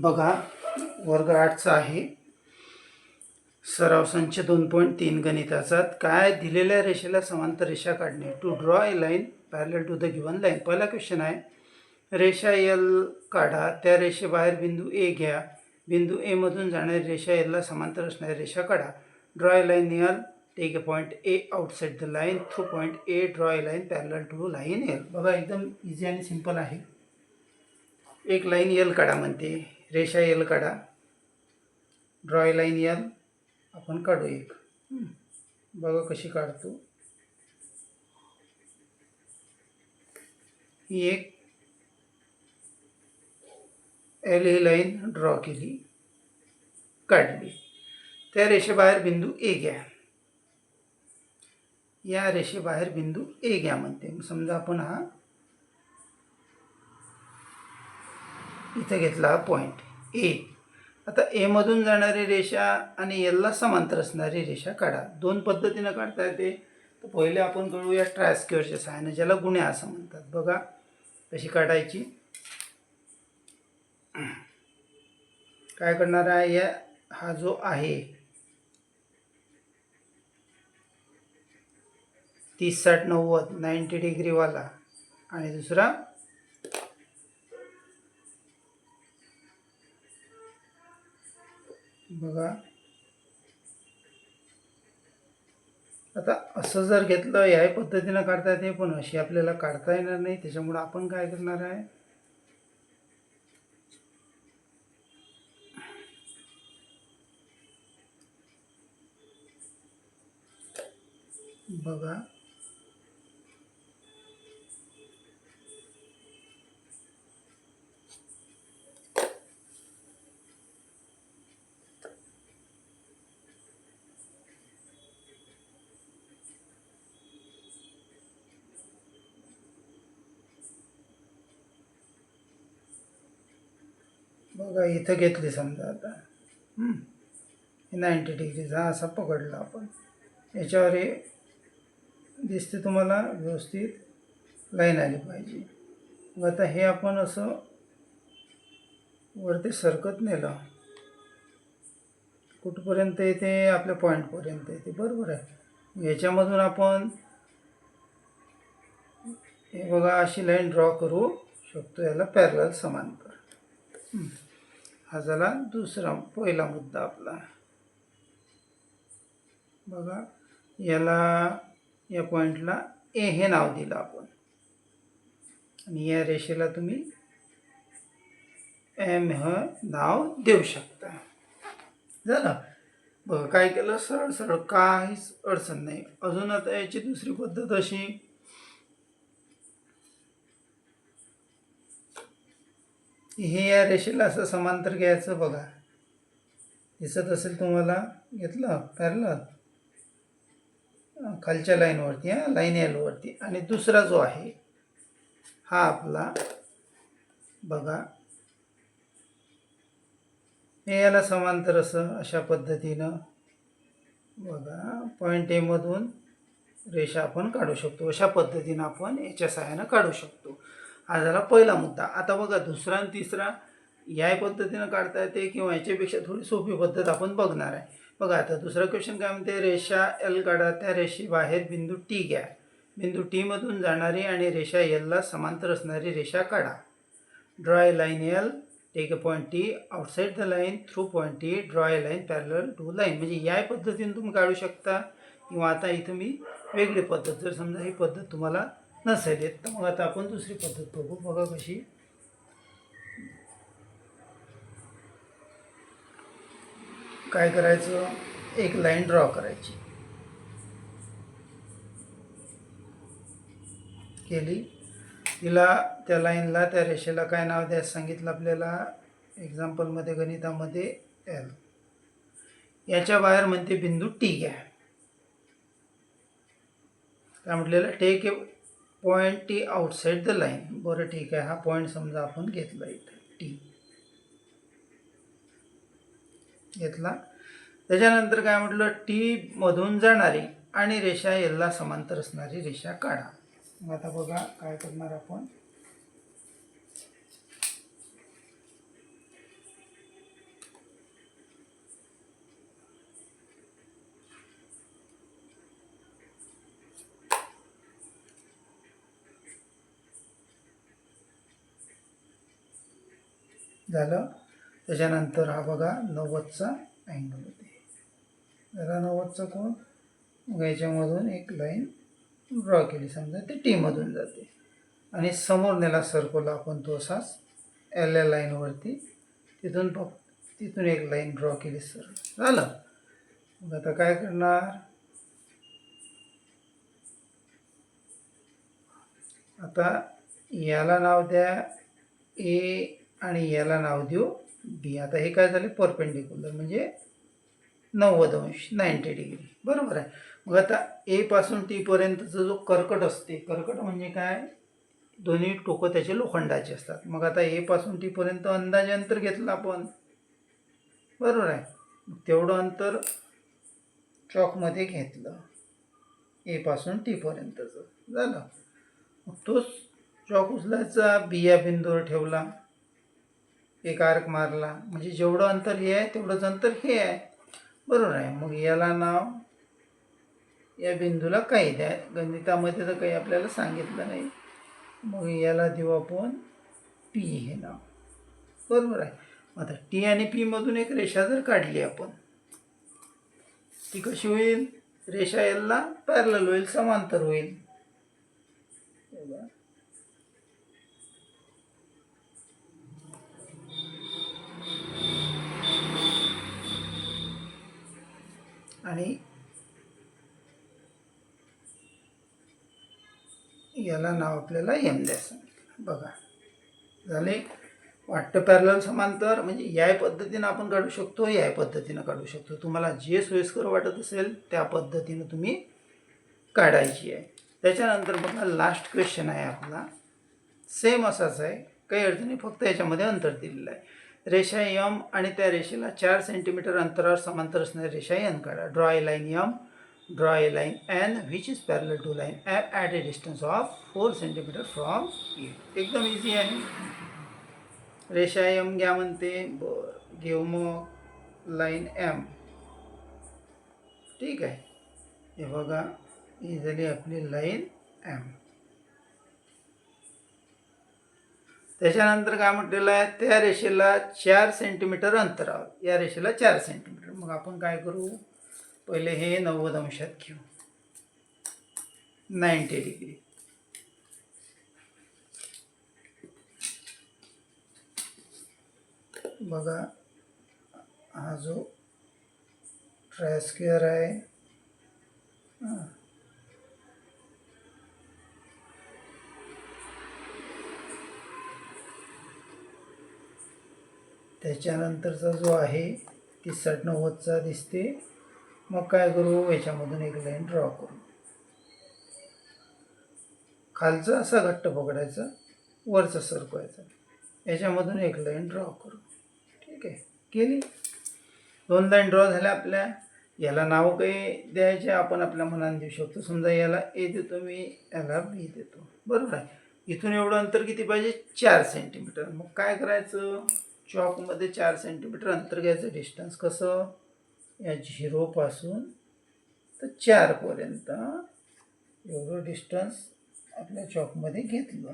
बघा वर्ग आठचा आहे. सराव संच दोन पॉईंट तीन गणिताचा. काय दिलेल्या रेषेला समांतर रेषा काढणे? To draw a line parallel to the given line पहिला क्वेश्चन आहे रेषा एल काढा. त्या रेषेबाहेर बिंदू ए घ्या. बिंदू एमधून जाणाऱ्या जाणारी रेषा एलला समांतर असणारी रेषा काढा. Draw a line L take a point A outside the line through point A draw a line parallel to line L बघा एकदम इझी आणि सिंपल आहे. एक लाईन यल काढा म्हणते. रेषा यल काढा. Draw a line L. आपण काढू एक. हं. बघा कशी काढतो. ही एक एल ही लाईन ड्रॉ के केली. काढली. त्या रेषेबाहेर बिंदू ए घ्या. या रेषेबाहेर बिंदू ए घ्या म्हणते. मग समजा आपण हा इथं घेतला हा पॉईंट ए आता एमधून जाणारी रेषा आणि एलला समांतर असणारी रेषा काढा. दोन पद्धतीनं काढता येते. तर पहिले आपण कळूया ट्रायस्क्युअरच्या सहाय्यानं ज्याला गुन्हे असं म्हणतात. बघा कशी काढायची? काय करणार आहे? या हा जो आहे तीस साठ नव्वद नाईंटी डिग्रीवाला आणि दुसरा बघा. आता असं जर घेतलं या पद्धतीनं काढता येते पण अशी आपल्याला काढता येणार नाही. त्याच्यामुळं आपण काय करणार आहे? बघा. बघा इथं घेतली समजा आता. नाईंटी डिग्रीचा असा पकडला आपण. याच्यावर हे दिसते तुम्हाला व्यवस्थित लाईन आली पाहिजे. मग आता हे आपण असं वरती सरकत नेलं कुठपर्यंत येते? आपल्या पॉईंटपर्यंत येते. बरोबर आहे. याच्यामधून आपण हे बघा अशी लाईन ड्रॉ करू शकतो. याला पॅरल समांतर. हा झाला दुसरा पहिला मुद्दा आपला. बघा याला या पॉईंटला ए हे नाव दिलं आपण. आणि या रेषेला तुम्ही एम हे नाव देऊ शकता. झालं? बघा काय केलं? सरळ सरळ काहीच अडचण नाही. अजून आता याची दुसरी पद्धत अशी हे या रेषेला असं समांतर घ्यायचं बघा. दिसत असेल तुम्हाला घेतलं पॅरल खालच्या लाईनवरती हां लाईन एलवरती. आणि दुसरा जो आहे हा आपला बघा. हे याला समांतर असं अशा पद्धतीनं बघा पॉईंट एमधून रेषा आपण काढू शकतो. अशा पद्धतीनं आपण याच्या सहाय्यानं काढू शकतो. हा झाला पहिला मुद्दा. आता बघा दुसरा आणि तिसरा या पद्धतीनं काढता येते किंवा याच्यापेक्षा थोडी सोपी पद्धत आपण बघणार आहे. बघा आता दुसरा क्वेश्चन काय म्हणते? रेषा एल काढा. त्या रेषेबाहेर बिंदू टी घ्या. बिंदू टीमधून जाणारी आणि रेषा एलला समांतर असणारी रेषा काढा. Draw a line L take a point T outside the line through point T draw a line parallel to line म्हणजे या पद्धतीने तुम्ही काढू शकता. किंवा आता इथं मी वेगळी पद्धत जर समजा ही पद्धत तुम्हाला नसेल येत तर मग आता आपण दुसरी पद्धत बघू. बघा कशी. काय करायचं? एक लाईन ड्रॉ करायची. केली. तिला त्या लाईनला त्या रेषेला काय नाव द्यायचं सांगितलं आपल्याला? एक्झाम्पलमध्ये गणितामध्ये एल याच्या बाहेर म्हणते बिंदू टी घ्या. काय म्हटलेलं? Take point T outside the line बरं ठीक आहे हा पॉईंट समजा आपण घेतला इथे टी घेतला. त्याच्यानंतर काय म्हटलं? टी मधून जाणारी आणि रेषा एलला समांतर असणारी रेषा काढा. मग आता बघा काय करणार आपण? झालं. त्याच्यानंतर हा बघा नव्वदचा अँगल होते. जरा नव्वदचा कोण मग याच्यामधून एक लाईन ड्रॉ केली. समजा ते टीमधून जाते. आणि समोर नेला सर्कल आपण तो असाच एल या लाईनवरती तिथून फक्त तिथून एक लाईन ड्रॉ केली सर झालं. मग आता काय करणार? आता याला नाव द्या ए आणि याला नाव देऊ बी आता हे काय झाले? परपेंडिक्युलर म्हणजे नव्वद अंश नाईंटी डिग्री. बरोबर आहे. मग आता एपासून टीपर्यंतचं टीपर्यंतचा जो कर्कट असते कर्कट म्हणजे काय? दोन्ही टोकं त्याचे लोखंडाचे असतात. मग आता एपासून टीपर्यंत अंदाजे अंतर घेतलं आपण. बरोबर आहे. तेवढं अंतर चॉकमध्ये घेतलं. एपासून टीपर्यंतचं झालं. मग तोच चॉक उचलायचा. बिया बिंदूवर ठेवला. एक आर्क मारला. म्हणजे जेवढं अंतर हे आहे तेवढंच अंतर हे आहे. बरोबर आहे. मग याला नाव या बिंदूला काही द्या. गणितामध्ये तर काही आपल्याला सांगितलं नाही. मग याला देऊ आपण पी हे नाव. बरोबर आहे. आता टी आणि पीमधून एक रेषा जर काढली आपण ती कशी होईल? रेषा याला पॅरल होईल समांतर होईल. आणि याला नाव आपल्याला एम द्यायचं बघा. झाले. वाटतं पॅरल समांतर म्हणजे या पद्धतीनं आपण काढू शकतो या पद्धतीनं काढू शकतो. तुम्हाला जे सोयीस्कर वाटत असेल त्या पद्धतीनं तुम्ही काढायची आहे. त्याच्यानंतर बघा लास्ट क्वेश्चन आहे आपला. सेम असाच आहे. काही अडचणी फक्त याच्यामध्ये अंतर दिलेलं आहे. रेषा यम आणि त्या रेषेला चार सेंटीमीटर अंतरावर समांतर असणारी रेषा एन काढा. Draw a line M draw a line N which is parallel to line up at a distance of four centimetre from E एकदम इझी आहे. रेषा यम घ्या म्हणते. बरं. घेऊ मग. लाईन एम ठीक आहे. हे बघा. ही झाली आपली लाईन एम त्याच्यानंतर काय म्हटलेलं आहे त्या रेषेला चार सेंटीमीटर अंतरावर या रेषेला चार सेंटीमीटर मग आपण काय करू? पहिले हे नव्वद अंशात घेऊ. Ninety degree. बघा हा जो ट्रायस्क्वेअर आहे त्याच्यानंतरचा जो आहे ती नव्वदचा दिसते. मग काय करू? याच्यामधून एक लाईन ड्रॉ करू. खालचा असा घट्ट पकडायचा वरचा सरकवायचा. याच्यामधून एक लाईन ड्रॉ करू. ठीक आहे. केली? दोन लाईन ड्रॉ झाल्या आपल्या. याला नाव काही द्यायचे आपण आपल्या मनाने देऊ शकतो. समजा याला ए देतो मी याला बी देतो. बरोबर आहे. इथून एवढं अंतर किती पाहिजे? चार सेंटीमीटर मग काय करायचं? चॉकमध्ये चार सेंटीमीटर अंतर घ्यायचं डिस्टन्स कसं? या झिरोपासून तर चारपर्यंत एवढं डिस्टन्स आपल्या चॉकमध्ये घेतलं.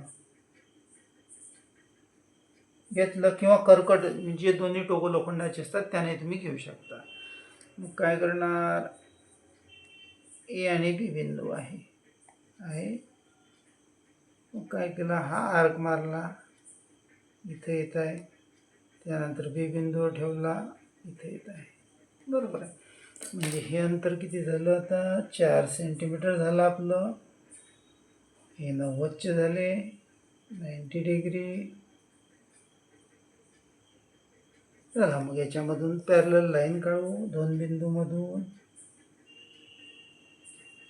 घेतलं किंवा कर्कट म्हणजे जे दोन्ही टोकं लोखंडाचे असतात त्याने तुम्ही घेऊ शकता. मग काय करणार? ए आणि बी बिंदू आहे. आहे. मग काय केलं? हा आर्क मारला. इथं येत आहे. त्यानंतर बी बिंदू ठेवला इथे येत आहे. बरोबर आहे. म्हणजे हे अंतर किती झालं आता? चार सेंटीमीटर झालं आपलं. हे नव्वदचे झाले. नाईंटी डिग्री चला मग याच्यामधून पॅरल लाईन काढू. दोन बिंदूमधून.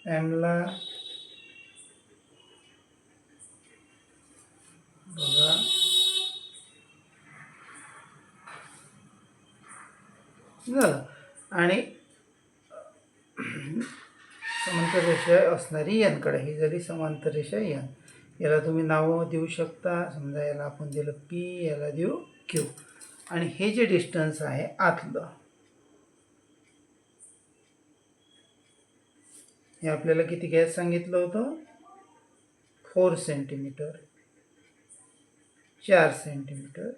एमला बघा. झालं आणि समांतर रेषा असणारी यनकडे ही झाली समांतर रेषा यन. याला तुम्ही नावं देऊ शकता. समजा याला आपण दिलं पी याला देऊ क्यू आणि हे जे डिस्टन्स आहे आतलं. हे आपल्याला किती घ्यायचं सांगितलं होतं? फोर सेंटीमीटर चार सेंटीमीटर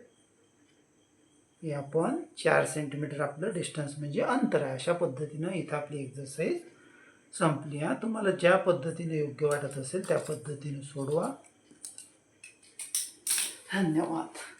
हे आपण चार सेंटीमीटर आपलं डिस्टन्स म्हणजे अंतर आहे. अशा पद्धतीनं इथं आपली एक्झरसाईज संपली हा तुम्हाला ज्या पद्धतीने योग्य वाटत असेल त्या पद्धतीने सोडवा. धन्यवाद.